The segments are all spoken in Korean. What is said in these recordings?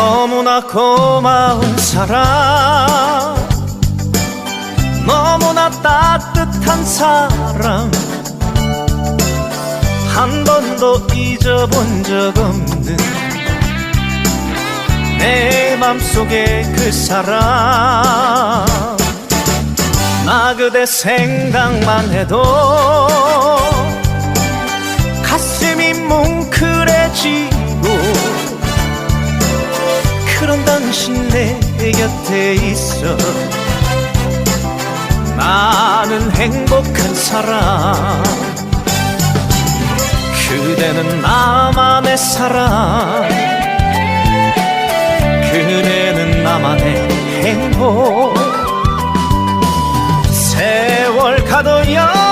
너무나 고마운 사람 너무나 따뜻한 사람 한 번도 잊어본 적 없는 내 맘속에 그 사람 나 그대 생각만 해도 가슴이 뭉클해지고 그런 당신 내 곁에 있어. 나는 행복한 사람. 그대는 나만의 사람. 그대는 나만의 행복. 세월 가도 영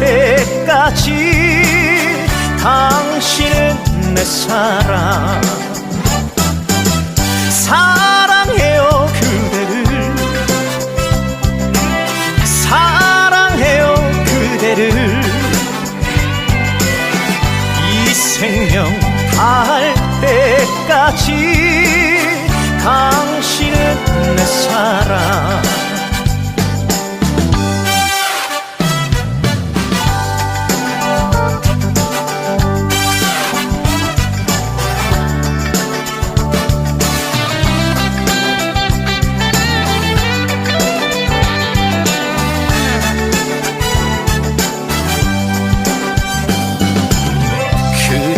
때까지 당신은 내 사랑. 사랑해요 그대를. 사랑해요 그대를. 이 생명 다할 때까지 당신은 내 사랑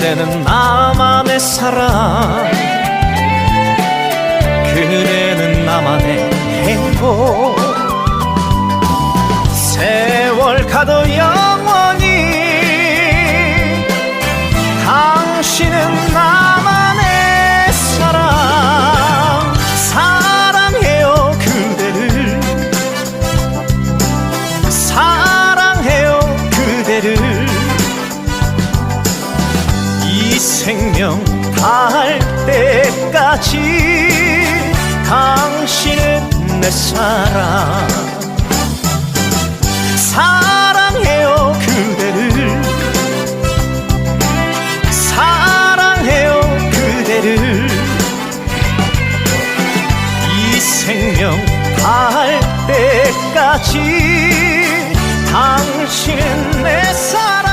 그대는 나만의 사랑. 그대는 나만의 행복. 세월 가도 영 생명 다할 때까지 당신은 내 사랑. 사랑해요 그대를. 사랑해요 그대를. 이 생명 다할 때까지 당신은 내 사랑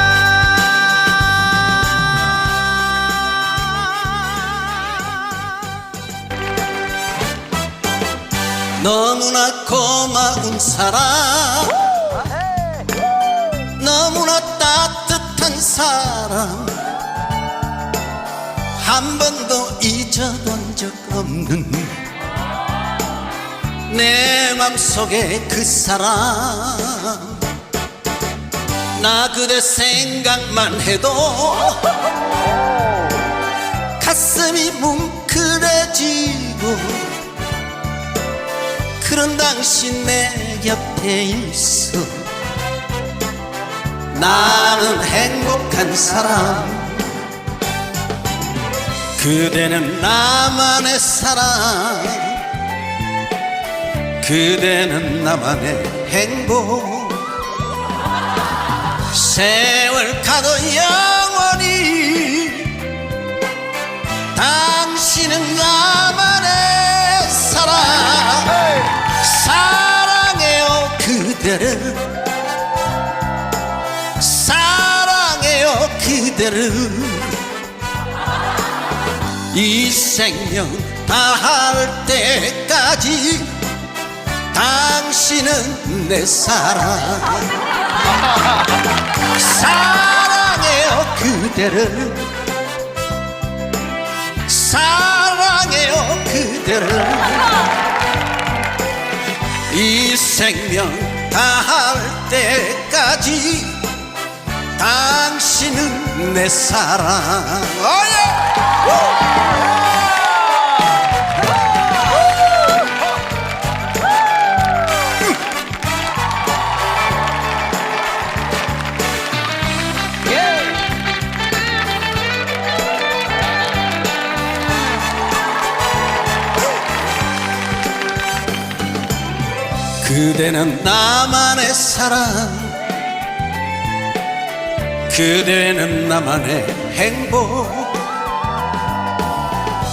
너무나 고마운 사람. 너무나 따뜻한 사람. 한 번도 잊어본 적 없는 내 맘속에 그 사람. 나 그대 생각만 해도 가슴이 뭉클해지고 그런 당신 내 옆에 있어. 나는 행복한 사람. 그대는 나만의 사랑 그대는 나만의 행복. 세월 가도 영원히 당신은 나 그대를 이 생명 다할 때까지 당신은 내 사랑. 사랑해요 그대를. 사랑해요 그대를. 이 생명 다할 때 내 사랑. 아, 예. 예. 그대는 나만의 사랑. 그대는 나만의 행복.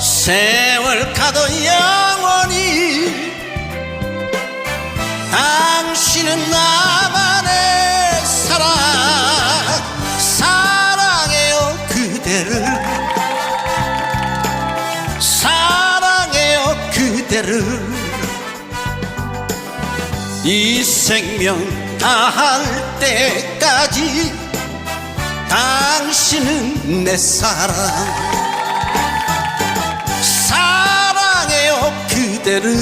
세월 가도 영원히 당신은 나만의 사랑. 사랑해요 그대를. 사랑해요 그대를. 이 생명 다할 때까지 당신은 내 사랑. 사랑해요 그대를.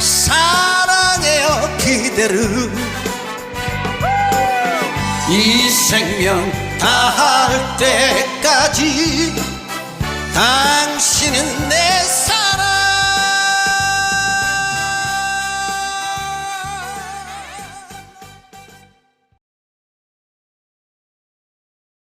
사랑해요 그대를. 이 생명 다할 때까지 당신은